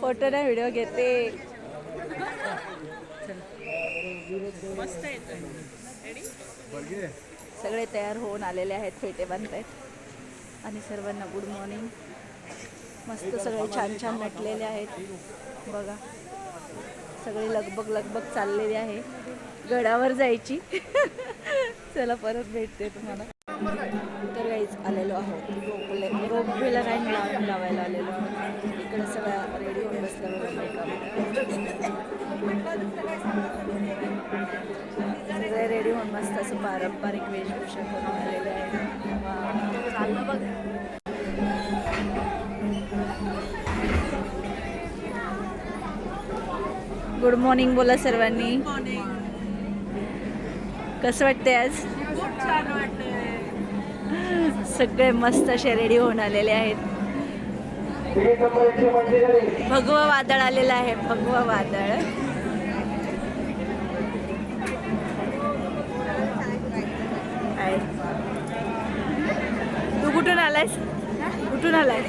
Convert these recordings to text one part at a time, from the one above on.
Photo नाही video घेते. सगळे तयार होऊन आलेले आहेत फेटे बांधतायत आणि सर्वांना गुड मॉर्निंग मस्त सगळे छान छान नटलेले आहेत. बघा. सगळी लगबग लगबग चाललेली आहे. गडावर जायची. चला परत भेटते तुम्हाला. तर काहीच आलेलो आहोत. रोपले रोपवेला लाईन लावून लावायला आलेलो आहोत. इकडे सगळ्या रेडी होऊन बसल्यावर सगळे रेडी होऊन मस्त असं पारंपरिक वेशभूषा करून आलेले आहे चाललं बघ. गुड मॉर्निंग बोला सर्वांनी. कसं वाटतंय आज? सगळे मस्त असे रेडी होऊन आलेले आहेत. भगव वादळ आलेलं आहे भगव वादळ. तू कुठून आलायस? कुठून आलाय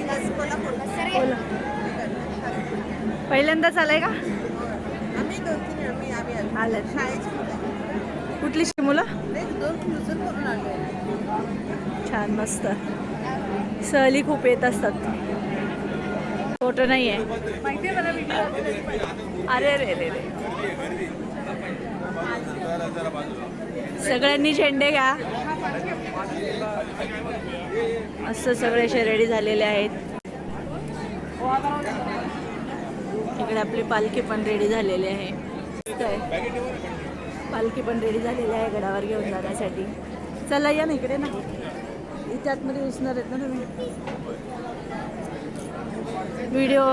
पहिल्यांदाच आलाय का? आलं शाळेची मुलं. कुठली मुलं छान मस्त. सहली खूप येत असतात. फोटो नाही आहे अरे रे रे रे सगळ्यांनी झेंडे घ्या. असं सगळे असे रेडी झालेले आहेत. इकडे आपली पालखी पण रेडी झालेली आहे. आहे. पालखी पण रेडी झालेली आहे गडावर घेऊन जाण्यासाठी. चला या ना इकडे ना. इथे आतमध्ये घुसणार आहेत ना तुम्ही? व्हिडिओ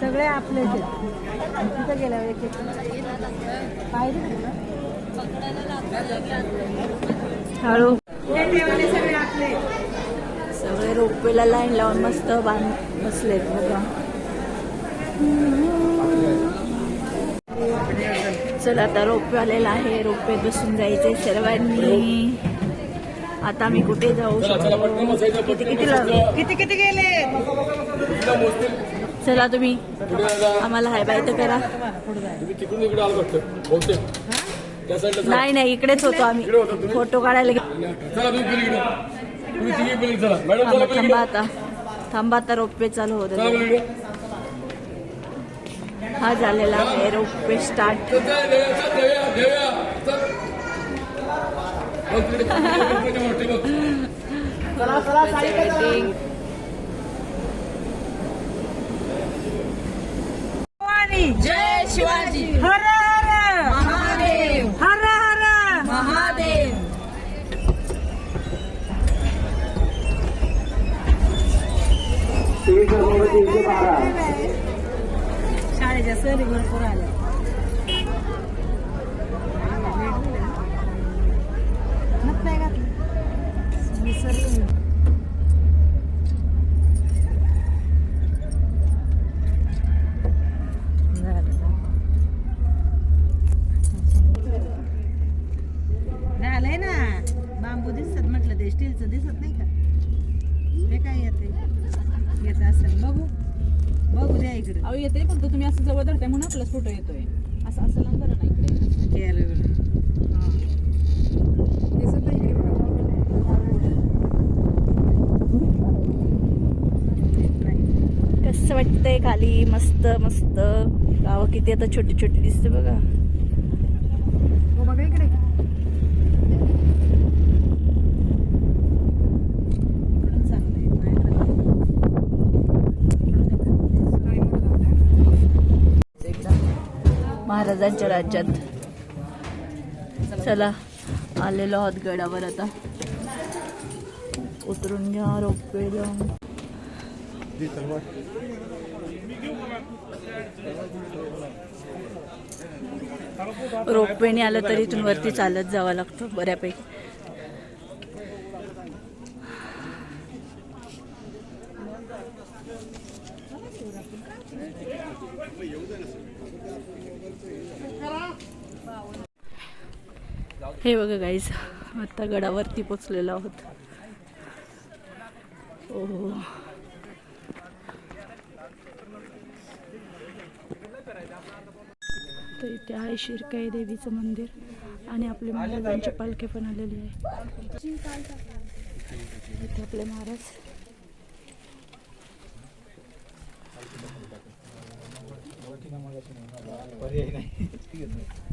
सगळे आपले तिथं गेल्यावर एक पाहिजे हळू. सगळे रोपवेला लाईन लावून मस्त बांध बसलेत बघा. चला आता रोपवे आलेला आहे रोपवे बसून जायचे सर्वांनी. आता मी कुठे जाऊ शकतो? किती किती किती किती गेले? चला तुम्ही. आम्हाला हाय बाय तर करा. नाही नाही इकडेच होतो आम्ही. फोटो काढायला थांबा आता. थांबा आता रोपवे चालू होत हा झालेला आहे रोपवे स्टार्ट चल, चल, देऊया, चल, देऊया, देऊया, चल. बघ, तिकडे तिकडे मोठी बघ. वेटिंग जय शिवाजी. हर हर. महादेव. हर हर. महादेव. शाळेच्या सहली भरपूर आल्या. इकडे. अहो येते फक्त तुम्ही असं जवळ धरताय म्हणून आपलाच फोटो येतोय. असं असं लांब बरं ना इकडे. बघा. दिसत नाही इकडे. कसं वाटतंय खाली? मस्त मस्त. गावं किती आता छोटी छोटी दिसते बघा हो बघा इकडे इकडून चांगलं आहे. नाही तर नाही मला. एकदा महाराजांच्या राज्यात. चला आलेलो आहोत गडावर आता. उतरून घ्या रोपवे जाऊन रोपवेने आलं तरी इथून वरती चालत जावं लागतं बऱ्यापैकी. हे बघा गाईज आत्ता गडावरती पोचलेलो आहोत. ओ तर इथे आहे शिरकाई देवीचं मंदिर आणि आपले महाराजांची पालखे पण आलेली आहे. इथे आपले महाराज. पर्याय नाही.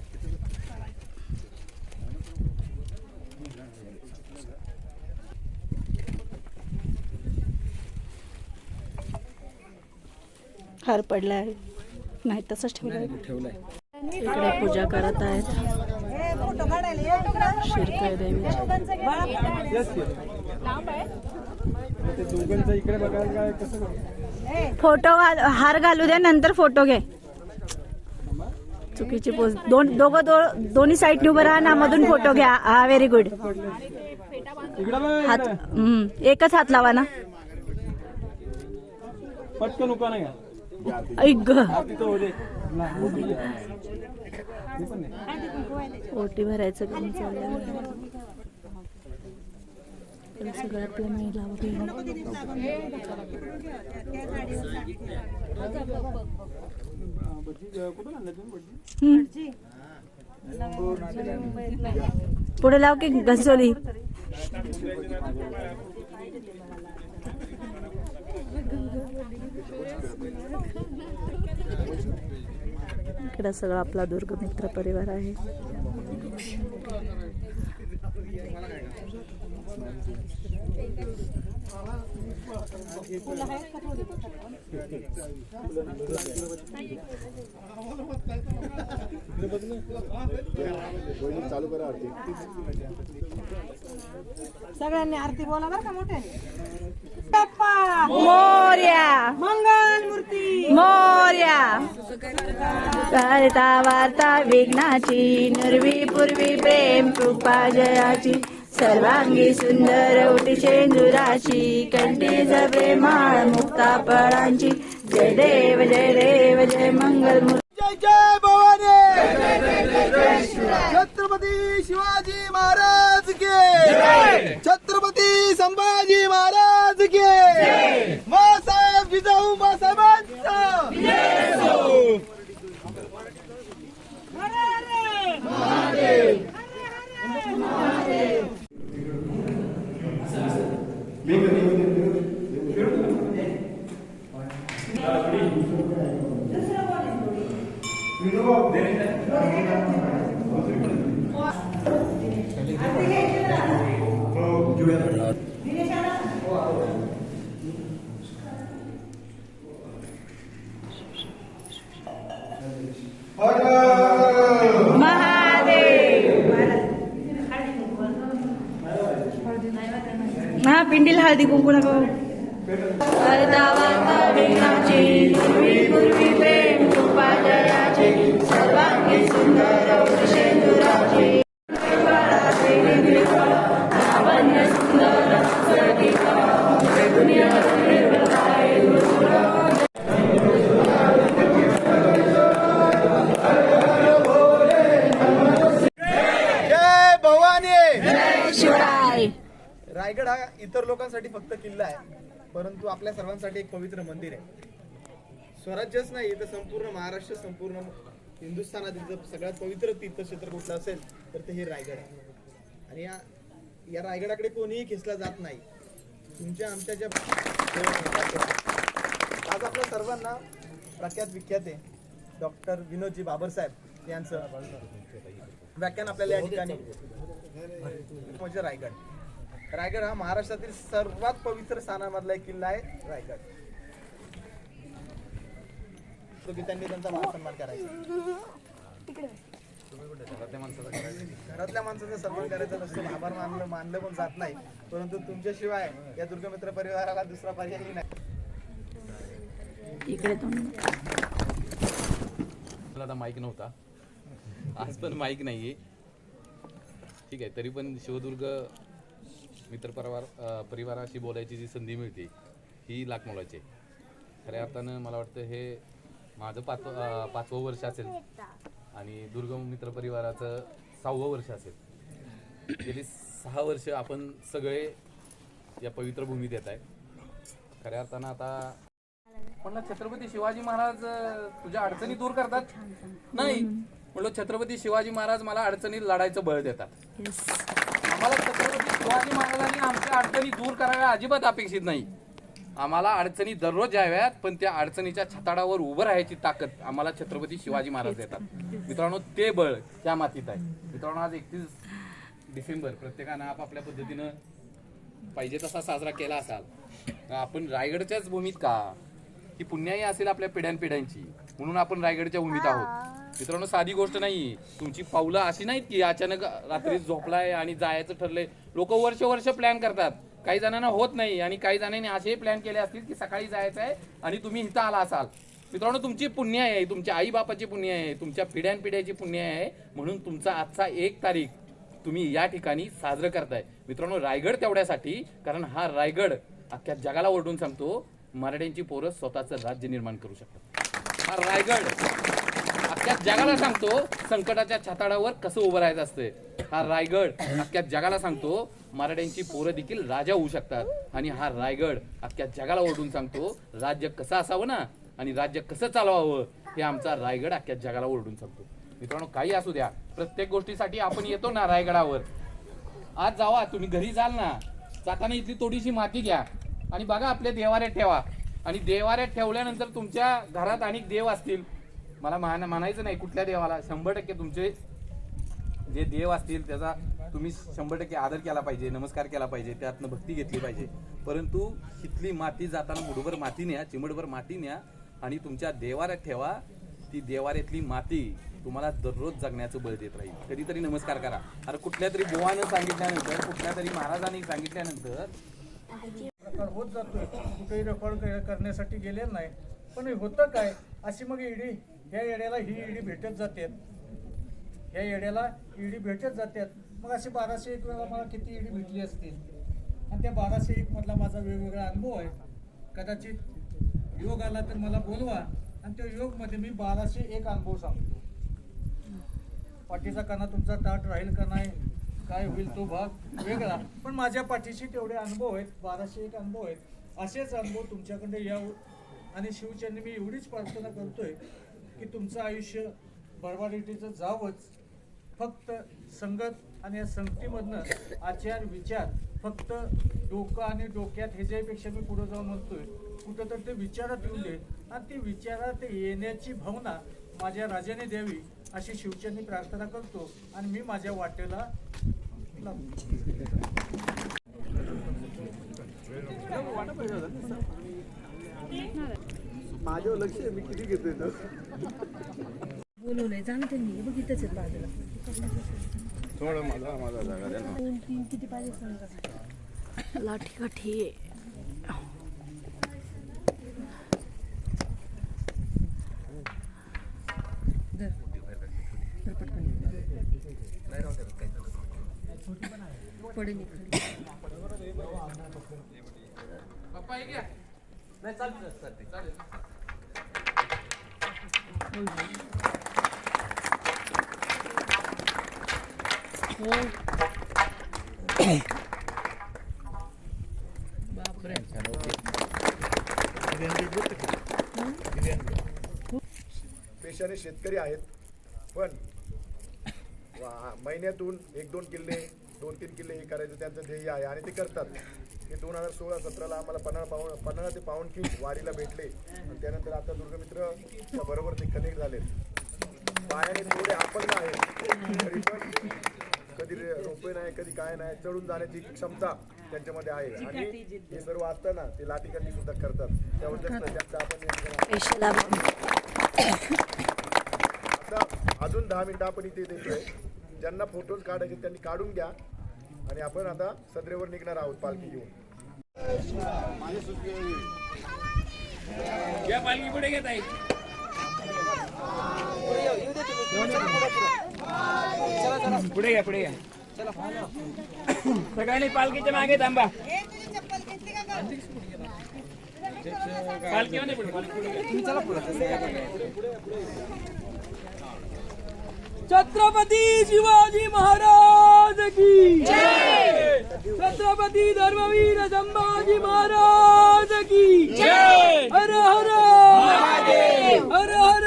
हार पडला आहे. नाही तसंच ठेवलं इकडे पूजा करत आहेत. शिरकाई देवीची फोटो घाल हार घालू द्या नंतर फोटो घे. चुकीची पोज दोन दोघं दो दोन्ही साईड उभं राहा ना मधून फोटो घ्या. हा व्हेरी गुड हात एकच हात लावा ना. पटकन उका नाही ऐक ग. ओटी भरायचं काम चालू सगळं आपल्या महिला वगैरे पुढे लाव की घसोली. इकडे सगळा आपला दुर्ग मित्र परिवार आहे. सगळ्यांनी आरती बोला बरं का मोठ्याने मोर्या. मंगल मूर्ती. मोर्या. करता वार्ता विघ्नाची निर्वी पूर्वी प्रेम कृपा जयाची. सर्वांगी सुंदर ओटी शेंदुराची कंठी प्रेमाळ मुक्ता फळांची जय देव जय देव जय मंगल जय जय भवानी. छत्रपती शिवाजी महाराज के छत्रपती संभाजी महाराज के मासाहेब जिजाऊ मासाहेबांचा हा पिंडीला फक्त किल्ला आहे. परंतु आपल्या सर्वांसाठी एक पवित्र मंदिर आहे. स्वराज्यच नाही तर संपूर्ण महाराष्ट्र संपूर्ण हिंदुस्थानातील जर सगळ्यात पवित्र तीर्थक्षेत्र कुठलं असेल तर ते हे रायगड आहे. आणि या या रायगडाकडे कोणीही खेचला जात नाही. तुमच्या आमच्या ज्या आज आपल्या सर्वांना प्रख्यात विख्यात आहे डॉक्टर विनोदजी बाबरसाहेब यांचं व्याख्यान आपल्याला या ठिकाणी. म्हणजे रायगड. रायगड हा महाराष्ट्रातील सर्वात पवित्र स्थानामधला एक किल्ला आहे रायगड. त्यांनी त्यांचा मान सन्मान करायचा घरातल्या माणसाचा सन्मान करायचा नसतो आभार मानलं मानलं पण जात नाही. परंतु तुमच्याशिवाय या दुर्गमित्र परिवाराला दुसरा पर्यायही नाही. इकडे आता माईक नव्हता. आज पण माईक नाहीये. ठीक आहे तरी पण शिवदुर्ग मित्रपरिवार अं, परिवाराशी बोलायची जी संधी मिळते ही लाख मोलाची आहे. खऱ्या अर्थानं मला वाटतं हे माझं पाच अं, पाचवं वर्ष असेल आणि दुर्गम मित्र परिवाराचं सहावं वर्ष असेल. गेली सहा वर्ष आपण सगळे या पवित्र भूमीत येत आहे खऱ्या अर्थानं आता म्हणलं छत्रपती शिवाजी महाराज अं, तुझ्या अडचणी दूर करतात? नाही. म्हणलो छत्रपती शिवाजी महाराज मला अडचणीत लढायचं बळ देतात. शिवाजी महाराजांनी आमच्या अडचणी दूर कराव्या अजिबात अपेक्षित नाही. आम्हाला अडचणी दररोज याव्यात पण त्या अडचणीच्या छताडावर उभं राहायची ताकद आम्हाला छत्रपती शिवाजी महाराज देतात. मित्रांनो ते बळ त्या मातीत आहे. मित्रांनो आज एकतीस डिसेंबर प्रत्येकानं आपापल्या पद्धतीनं पाहिजे तसा साजरा केला असाल आपण रायगडच्याच भूमीत का? ही पुण्याही असेल आपल्या पिढ्यानपिढ्यांची म्हणून आपण रायगडच्या भूमीत आहोत. मित्रांनो साधी गोष्ट नाही तुमची पावलं अशी नाहीत की अचानक रात्री झोपलाय आणि जायचं ठरलंय. लोक वर्ष वर्ष प्लॅन करतात. काही जणांना होत नाही आणि काही जणांनी असेही प्लॅन केले असतील की सकाळी जायचं आहे आणि तुम्ही इथं आला असाल. मित्रांनो तुमची पुण्य आहे तुमच्या आई बापाची पुण्य आहे तुमच्या पिढ्यानपिढ्याची पुण्य आहे. म्हणून तुमचा आजचा एक तारीख तुम्ही या ठिकाणी साजरं करताय. मित्रांनो रायगड तेवढ्यासाठी कारण हा रायगड अख्ख्या जगाला ओरडून सांगतो मराठ्यांची पोरं स्वतःचं राज्य निर्माण करू शकतात. हा रायगड. अख्ख्या जगाला सांगतो संकटाच्या छाताडावर कसं उभं राहायचं असतं हा रायगड अख्ख्या जगाला सांगतो मराठ्यांची पोरं देखील राजा होऊ शकतात. आणि हा रायगड अख्ख्या जगाला ओरडून सांगतो राज्य कसं असावं ना आणि राज्य कसं चालवावं हे आमचा रायगड अख्ख्या जगाला ओरडून सांगतो. मित्रांनो काही असू द्या. प्रत्येक गोष्टीसाठी आपण येतो ना रायगडावर. आज जावा तुम्ही घरी जाल ना. जाताना इथली थोडीशी माती घ्या. आणि बघा आपल्या देवाऱ्यात ठेवा. आणि देवाऱ्यात ठेवल्यानंतर तुमच्या घरात अनेक देव असतील. मला मान म्हणायचं नाही कुठल्या देवाला? शंभर टक्के तुमचे जे देव असतील त्याचा तुम्ही शंभर टक्के आदर केला पाहिजे नमस्कार केला पाहिजे त्यातनं भक्ती घेतली पाहिजे. परंतु इथली माती जाताना मुठभर माती न्या चिमडभर माती न्या आणि तुमच्या देवाऱ्यात ठेवा. ती देवाऱ्यातली माती तुम्हाला दररोज जगण्याचं बळ देत राहील. कधीतरी नमस्कार करा. अरे कुठल्या तरी बोवानं सांगितल्यानंतर कुठल्या तरी महाराजांनी सांगितल्यानंतर रेकॉर्ड होत जातोय. कुठेही रेकॉर्ड करण्यासाठी गेले नाही. पण होतं काय? अशी मग ईडी ह्या येड्याला ही ईडी भेटत जातात. ह्या येड्याला ईडी भेटत जातात. मग असे बाराशे एक वेळा मला किती ईडी भेटली असतील? आणि त्या बाराशे एक मधला माझा वेगवेगळा अनुभव आहे. कदाचित योग आला तर मला बोलवा. आणि त्या योगमध्ये मी बाराशे एक अनुभव सांगतो. पाठीचा कणा तुमचा ताट राहील का नाही? काय होईल तो भाग वेगळा. पण माझ्या पाठीशी तेवढे अनुभव आहेत. बाराशे एक अनुभव आहेत. असेच अनुभव तुमच्याकडे यावं. आणि शिवचरणी मी एवढीच प्रार्थना करतोय की तुमचं आयुष्य बरबारीटीचं जावंच. फक्त संगत आणि या संगतीमधनं आचार विचार फक्त डोकं आणि डोक्यात ह्याच्यापेक्षा मी पुढे जाऊन म्हणतोय कुठं तर ते विचारात येऊ दे आणि ती विचारात येण्याची भावना माझ्या राजाने द्यावी अशी शिवचरणी प्रार्थना करतो आणि मी माझ्या वाटेला लागतो माझ्यावर लक्ष आहे मी किती घेतोय तर. बोलवलंय जाणते मी बघितच आहेत बाजूला. थोडं माझा माझा जागा द्या ना. दोन तीन किती पाहिजे सांगा. लाठी काठी पडेल पप्पा हे घ्या. नाही चालतं चालते पेशाने शेतकरी आहेत पण वा- महिन्यातून एक दोन किल्ले दोन तीन किल्ले हे करायचं त्यांचं ध्येय आहे आणि ते करतात. ते दोन हजार सोळा सतराला आम्हाला पन्हाळा पावन पन्हाळा ते पावनखिंड वारीला भेटले. आणि त्यानंतर आता दुर्गमित्र बरोबर ते कनेक्ट झाले पायाने थोडे अपंग आहेत. तरी पण कधी रोपे नाही कधी काय नाही चढून जाण्याची क्षमता त्यांच्यामध्ये आहे. आणि हे सर्व असताना ते लाठीकाठी सुद्धा करतात. आपण स्पेशल आता अजून दहा मिनिटं आपण इथे देतोय. ज्यांना फोटोज काढायचे त्यांनी काढून घ्या. आणि आपण आता सदरेवर निघणार आहोत पालखी घेऊन. घ्या पालखी पुढे घेत आहे. पुढे घ्या पुढे घ्या. सगळ्यांनी पालखीच्या मागे थांबा. पालखी पालखी पुढे. छत्रपती शिवाजी महाराज की। छत्रपति धर्मवीर संभाजी महाराज की। हर हर। हर हर।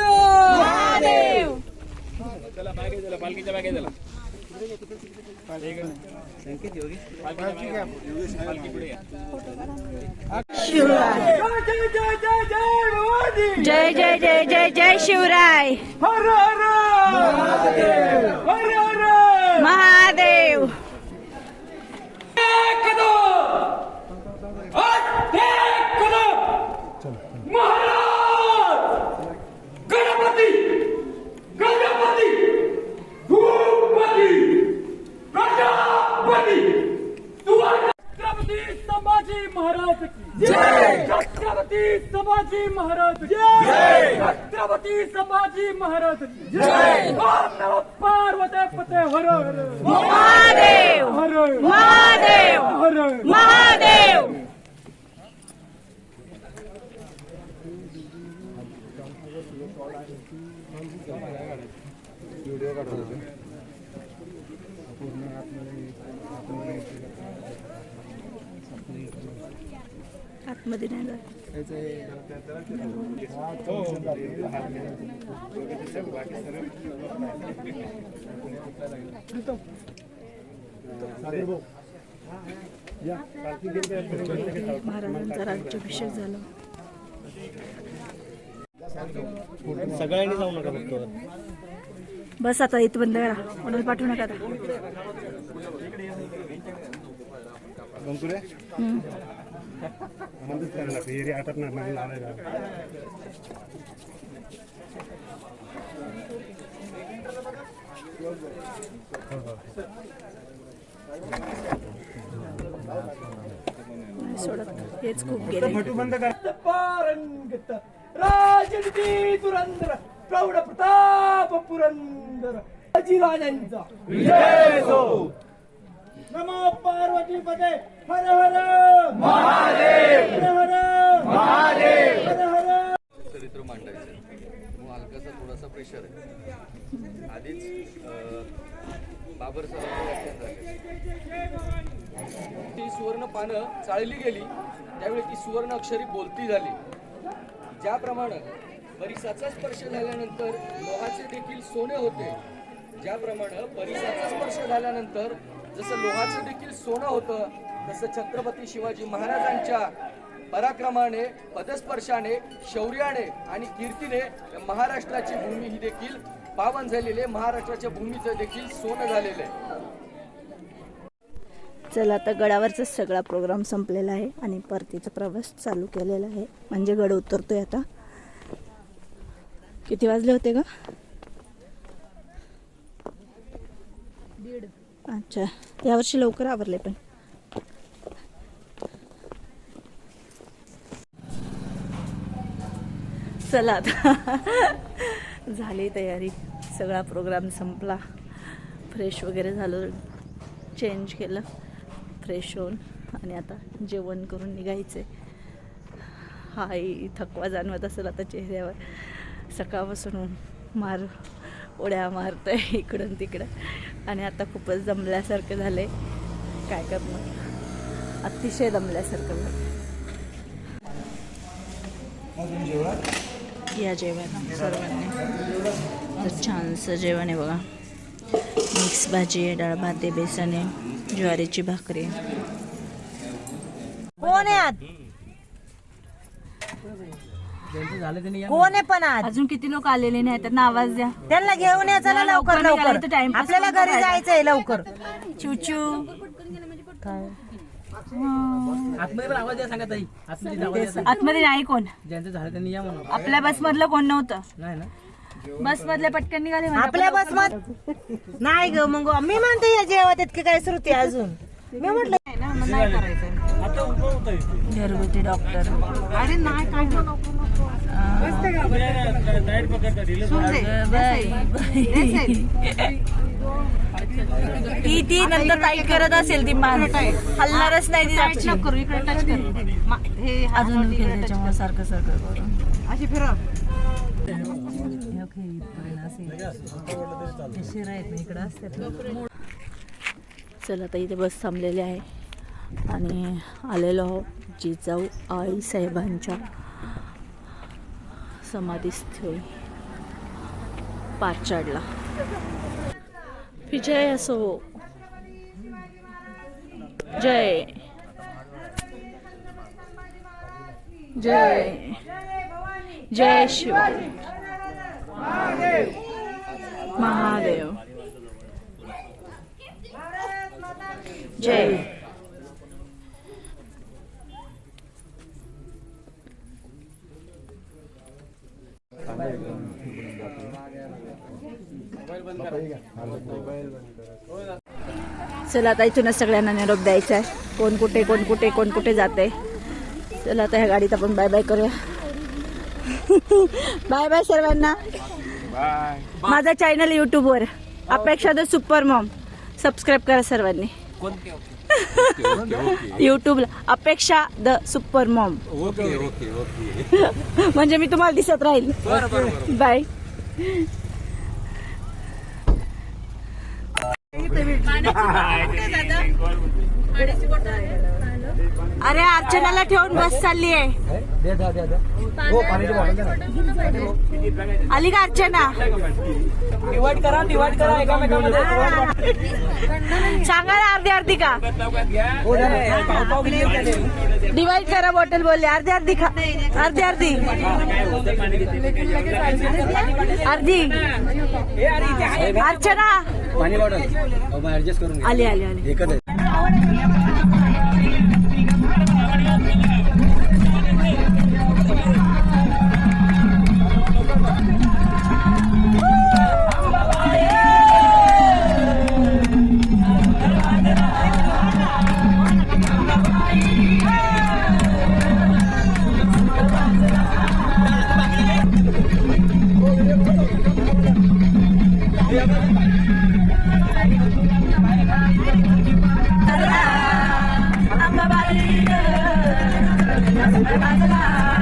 जय जय जय जय जय शिवराय। महादेव गणपती गणपती भूपती प्रजापती छत्रपती संभाजी महाराज की जय छत्रपती संभाजी महाराज की जय! छत्रपती संभाजी महाराज की जय! पार्वती पते हर हर। महादेव! हर हर। महादेव! हर महादेव! आतमध्ये नाही. महाराजांचा राज्याभिषेक झाला. सगळ्यांनी जाऊ नका फक्त. बस आता इथं बंद करा. कोणाला पाठवू नका आता. गंकुरे हम्म. आनंदच करायला लागतो एरिया आटपणार नाही लावायला नाही सोडत हेच खूप गेले बंद कर पारंगत राजनीती दुरंदर प्रौढ प्रताप पुरंदर अजिराजांचा विजय नमो पार्वती पदे हर हर महादेव हर हर महादेव हर हर चरित्र मांडायचं मग अलकाचा थोडासा प्रेशर आहे. आधीच बाबर ती सुवर्ण पानं चाळली गेली त्यावेळी ती सुवर्ण अक्षरी बोलती झाली. ज्याप्रमाणे परिसाचा स्पर्श झाल्यानंतर लोहाचे देखील सोने होते ज्याप्रमाणे परिसाचा स्पर्श झाल्यानंतर जसं लोहाचं देखील सोनं होतं तसं छत्रपती शिवाजी महाराजांच्या पराक्रमाने पदस्पर्शाने शौर्याने आणि कीर्तीने महाराष्ट्राची भूमी ही देखील पावन झालेली आहे. महाराष्ट्राच्या भूमीचं देखील सोनं झालेलं आहे. चला आता गडावरचा सगळा प्रोग्राम संपलेला आहे आणि परतीचा प्रवास चालू केलेला आहे. म्हणजे गड उतरतोय आता. किती वाजले होते का अच्छा. यावर्षी लवकर आवरले पण. चला आता. झाली तयारी. सगळा प्रोग्राम संपला. फ्रेश वगैरे झालं. चेंज केलं. फ्रेश होऊन. आणि आता जेवण करून निघायचे हाय थकवा जाणवत असेल आता चेहऱ्यावर. सकाळपासून मार उड्या आहे इकडून तिकडं. आणि आता खूपच दमल्यासारखं झालं आहे काय करणार? अतिशय दमल्यासारखं झालं या जेवण सर्वांनी. तर छानसं जेवण आहे बघा. मिक्स भाजी आहे डाळ भात आहे बेसन आहे ज्वारीची भाकरी कोण आहे आत कोण आहे पण आत अजून किती लोक आलेले नाही त्यांना आवाज द्या. त्यांना घेऊन या चला लवकर लवकर आपल्याला घरी जायचंय लवकर. चुचू आतमध्ये पण आवाज द्या सांगा ताई. आतमध्ये आवाज द्या सांगा. आतमध्ये नाही कोण. ज्यांचं झालं त्यांनी या म्हणून. आपल्या बस मधलं कोण नव्हतं. नाही ना? बस मधले पटकन निघाले म्हणजे आपल्या बस मत नाही ग मग मी म्हणते या जेवत इतकी काय श्रुती अजून. मी म्हटलं घरगुती डॉक्टर. अरे नाही काय ती ती नंतर टाईट करत असेल ती मान हलणारच नाही ती आपली. करू इकडे टच कर. हे अजून त्याच्यामुळे सारखं सारखं करून. अशी फिरव. चला आता इथे बस थांबलेली आहे. आणि आलेलो आहोत जिजाऊ आई साहेबांच्या समाधीस्थळी पाचाडला. विजय असो. जय. जय. जय शिव महादेव. जय. चला आता इथूनच सगळ्यांना निरोप द्यायचा आहे कोण कुठे कोण कुठे कोण कुठे जाते चला आता ह्या गाडीत आपण बाय बाय करूया. बाय बाय सर्वांना माझा चॅनल यूट्यूबवर अपेक्षा द सुपर मॉम सबस्क्राईब करा सर्वांनी. यूट्यूबला Apeksha the super mom. Okay okay okay. म्हणजे मी तुम्हाला दिसत राहील. बाय. अरे अर्चनाला ठेवून बस चालली आहे. आली का अर्चना? डिवाइड करा डिवाइड करा एकामेकामध्ये सांगा ना अर्धी अर्धी का? डिवाइड करा बॉटल बोलले. अर्धी अर्धी खा. अर्धी अर्धी. अर्धी. अर्चना. पाणी बॉटल. ऍडजस्ट करून आली आली आली. एकच 拜拜了啦